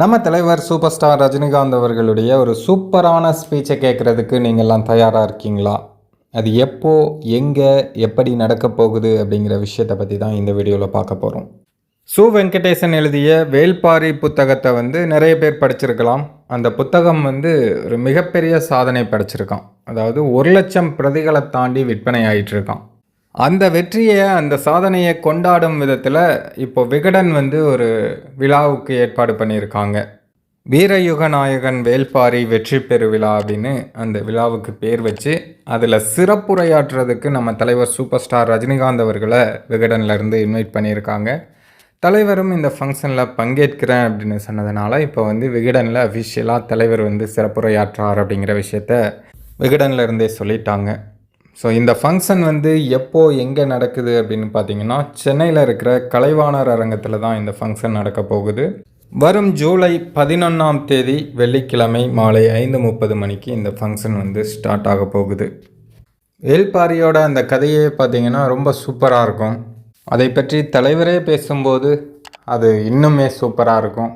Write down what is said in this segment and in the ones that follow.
நம்ம தலைவர் super star Rajinikanth அவர்களுடைய ஒரு சூப்பரான ஸ்பீச்சை கேட்குறதுக்கு நீங்கள்லாம் தயாராக இருக்கீங்களா? அது எப்போ எங்கே எப்படி நடக்க போகுது அப்படிங்கிற விஷயத்தை பற்றி தான் இந்த வீடியோவில் பார்க்க போகிறோம் சு. வெங்கடேசன் எழுதிய வேல்பாரி புத்தகத்தை வந்து நிறைய பேர் படிச்சிருக்கலாம். அந்த புத்தகம் வந்து ஒரு மிகப்பெரிய சாதனை படைச்சிருக்கான். அதாவது ஒரு லட்சம் பிரதிகளை தாண்டி விற்பனை ஆகிட்டு இருக்கான் அந்த வெற்றியை அந்த சாதனையை கொண்டாடும் விதத்தில் இப்போ விகடன் வந்து ஒரு விழாவுக்கு ஏற்பாடு பண்ணியிருக்காங்க. வீரயுக நாயகன் வேல்பாரி வெற்றி பெருவிழா அப்படின்னு அந்த விழாவுக்கு பேர் வச்சு அதில் சிறப்புரையாற்றுறதுக்கு நம்ம தலைவர் சூப்பர் ஸ்டார் ரஜினிகாந்த் அவர்களை விகடன்லேருந்து இன்வைட் பண்ணியிருக்காங்க. தலைவரும் இந்த ஃபங்க்ஷனில் பங்கேற்கிறேன் அப்படின்னு சொன்னதுனால இப்போ வந்து விகடனில் அஃபிஷியலாக தலைவர் வந்து சிறப்புரையாற்றார் அப்படிங்கிற விஷயத்த விகடன்ல இருந்தே சொல்லிட்டாங்க. ஸோ இந்த ஃபங்க்ஷன் வந்து எப்போது எங்கே நடக்குது அப்படின்னு பார்த்தீங்கன்னா சென்னையில் இருக்கிற கலைவாணர் அரங்கத்தில் தான் இந்த ஃபங்க்ஷன் நடக்க போகுது. வரும் ஜூலை பதினொன்றாம் தேதி வெள்ளிக்கிழமை மாலை ஐந்து முப்பது மணிக்கு இந்த ஃபங்க்ஷன் வந்து ஸ்டார்ட் ஆக போகுது. வேல்பாரியோட அந்த கதையே பார்த்தீங்கன்னா ரொம்ப சூப்பராக இருக்கும். அதை பற்றி தலைவரே பேசும்போது அது இன்னுமே சூப்பராக இருக்கும்.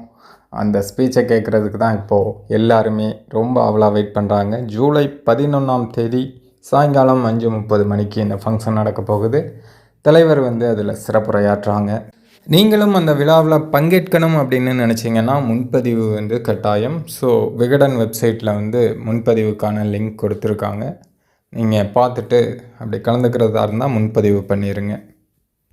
அந்த ஸ்பீச்சை கேட்குறதுக்கு தான் இப்போது எல்லாருமே ரொம்ப அவ்வளோ வெயிட் பண்ணுறாங்க ஜூலை பதினொன்றாம் தேதி சாயங்காலம் அஞ்சு முப்பது மணிக்கு இந்த ஃபங்க்ஷன் நடக்க போகுது. தலைவர் வந்து அதில் சிறப்புரையாற்றுறாங்க. நீங்களும் அந்த விழாவில் பங்கேற்கணும் அப்படின்னு நினச்சிங்கன்னா முன்பதிவு வந்து கட்டாயம். ஸோ விகடன் வெப்சைட்டில் வந்து முன்பதிவுக்கான லிங்க் கொடுத்துருக்காங்க. நீங்கள் பார்த்துட்டு அப்படி கலந்துக்கிறதா இருந்தால் முன்பதிவு பண்ணிடுங்க